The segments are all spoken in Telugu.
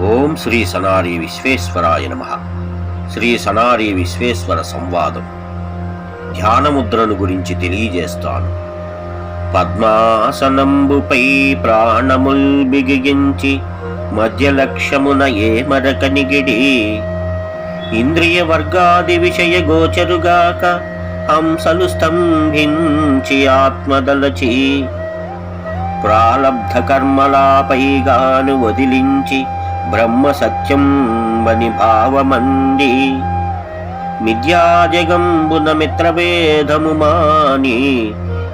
ఓం శ్రీ సనారి విశ్వేశ్వరాయ నమ. శ్రీ సనారి విశ్వేశ్వర సంవాదం. ధ్యానముద్రను గురించి తెలియజేస్తాను. పద్మాసనంబుపై ప్రాణముల్ బిగిగించి మధ్య లక్ష్యమున ఏ మరకనిగిడి ఇంద్రియ వర్గాది విషయ గోచరుగాక హంసలు స్తంభించి ఆత్మదలచి ప్రాలబ్ధ కర్మలాపైగాను వదిలించి బ్రహ్మ సత్యం వని భావమండి మిథ్యాజగంబున మిత్రభేదము మాని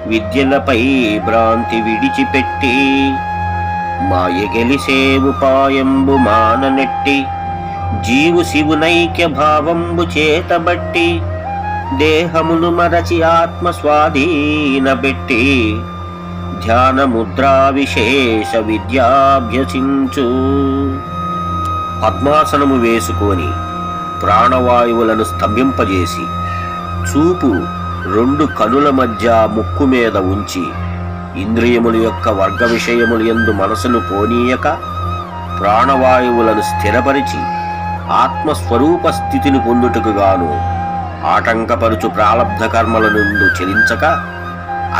విద్యలపై భ్రాంతి విడిచిపెట్టి. మాయ గెలిసే ఉపాయంబు మాననెట్టి. జీవు శివునైక్య భావంబు చేతబట్టి. దేహమును మరచి ఆత్మ స్వాధీనబెట్టి పెట్టి విశేష విద్యాభ్యసించు. పద్మాసనము వేసుకొని ప్రాణవాయువులను స్తంభింపజేసి చూపు రెండు కనుల మధ్య ముక్కు మీద ఉంచి ఇంద్రియముల యొక్క వర్గ విషయములు ఎందు మనసును పోనీయక ప్రాణవాయువులను స్థిరపరిచి ఆత్మస్వరూప స్థితిని పొందుటకు గాను ఆటంకపరుచు ప్రాలబ్ధ కర్మల నుండి చెలించక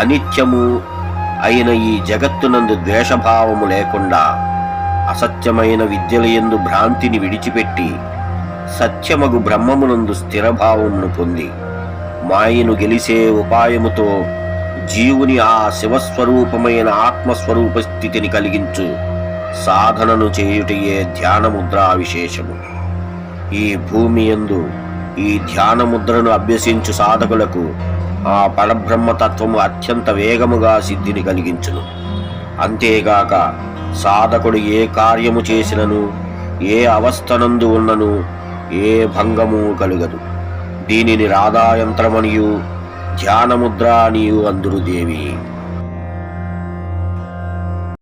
అనిత్యము అయిన ఈ జగత్తునందు ద్వేషభావము లేకుండా అసత్యమైన విద్యలయందు భ్రాంతిని విడిచిపెట్టి సత్యమగు బ్రహ్మమునందు స్థిరభావమును పొంది మాయను గెలిసే ఉపాయముతో జీవుని ఆ శివస్వరూపమైన ఆత్మస్వరూప స్థితిని కలిగించు సాధనను చేయుటయే ధ్యానముద్రా విశేషము ఈ భూమి యందు ఈ ధ్యానముద్రను అభ్యసించు సాధకులకు ఆ పరబ్రహ్మతత్వము అత్యంత వేగముగా సిద్ధిని కలిగించును. అంతేగాక సాధకుడు ఏ కార్యము చేసినను ఏ అవస్థనందు ఉన్నను ఏ భంగము కలుగదు. దీనిని రాధాయంత్రమనియు ధ్యానముద్ర అనియు అందురు దేవి.